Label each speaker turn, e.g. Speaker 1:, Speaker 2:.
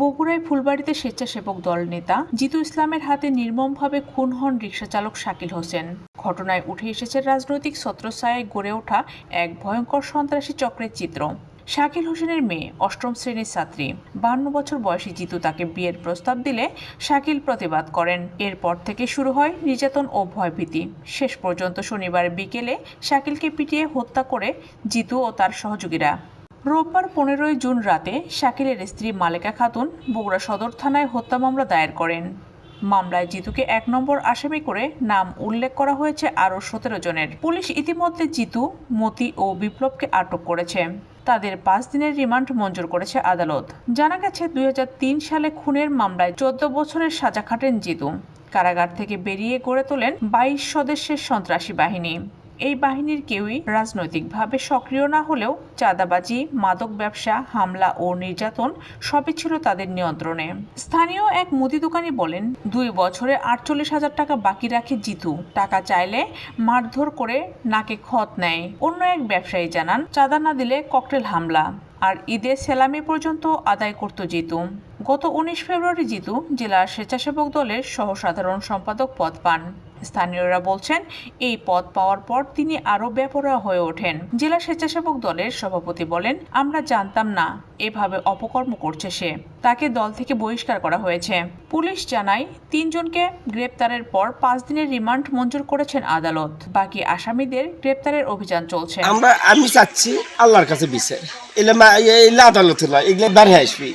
Speaker 1: বগুড়ায় ফুলবাড়িতে স্বেচ্ছাসেবক দল নেতা জিতু ইসলামের হাতে নির্মমভাবে খুন হন রিকশাচালক শাকিল হোসেন। ঘটনায় উঠে এসেছে রাজনৈতিক ছত্রছায়ায় গড়ে ওঠা এক ভয়ঙ্কর সন্ত্রাসী চক্রের চিত্র। শাকিল হোসেনের মেয়ে, অষ্টম শ্রেণির ছাত্রী। বান্ন বছর বয়সী জিতু তাকে বিয়ের প্রস্তাব দিলে শাকিল প্রতিবাদ করেন। এরপর থেকে শুরু হয় নির্যাতন ও ভয়ভীতি। শেষ পর্যন্ত শনিবার বিকেলে শাকিলকে পিটিয়ে হত্যা করে জিতু ও তার সহযোগীরা। রোববার পনেরোই জুন রাতে শাকিলের স্ত্রী মালেকা খাতুন বগুড়া সদর থানায় হত্যা মামলা দায়ের করেন। মামলায় জিতুকে এক নম্বর আসামি করে নাম উল্লেখ করা হয়েছে আরও সতেরো জনের। পুলিশ ইতিমধ্যে জিতু, মতি ও বিপ্লবকে আটক করেছে। তাদের পাঁচ দিনের রিমান্ড মঞ্জুর করেছে আদালত। জানা গেছে, দুই হাজার তিন সালে খুনের মামলায় চোদ্দ বছরের সাজা খাটেন জিতু। কারাগার থেকে বেরিয়ে গড়ে তোলেন বাইশ সদস্যের সন্ত্রাসী বাহিনী। এই বাহিনীর কেউই রাজনৈতিকভাবে সক্রিয় না হলেও চাঁদাবাজি, মাদক ব্যবসা, হামলা ও নির্যাতন সবই ছিল তাদের নিয়ন্ত্রণে। স্থানীয় এক মুদি দোকানি বলেন, দুই বছরে আটচল্লিশ হাজার টাকা বাকি রাখে জিতু। টাকা চাইলে মারধর করে নাকে খত নেয়। অন্য এক ব্যবসায়ী জানান, চাঁদা না দিলে ককটেল হামলা। আর ঈদের সেলামি পর্যন্ত আদায় করত জিতু। গত উনিশ ফেব্রুয়ারি জিতু জেলা স্বেচ্ছাসেবক দলের সহসাধারণ সম্পাদক পদ পান। স্থানীয়রা বলছেন, এই পদ পাওয়ার পর তিনি আরও বেপরোয়া হয়ে ওঠেন। জেলা স্বেচ্ছাসেবক দলের সভাপতি বলেন, আমরা জানতাম না, এভাবে অপকর্ম করছে সে। তাকে দল থেকে বহিষ্কার করা হয়েছে। পুলিশ জানায়, তিনজনকে গ্রেপ্তারের পর পাঁচ দিনের রিমান্ড মঞ্জুর করেছেন আদালত। বাকি আসামিদের গ্রেপ্তারের অভিযান চলছে।
Speaker 2: আমরা, আমি চাচ্ছি আল্লাহর কাছে বিচার। এলে আদালত নয়, এগুলো আসবি।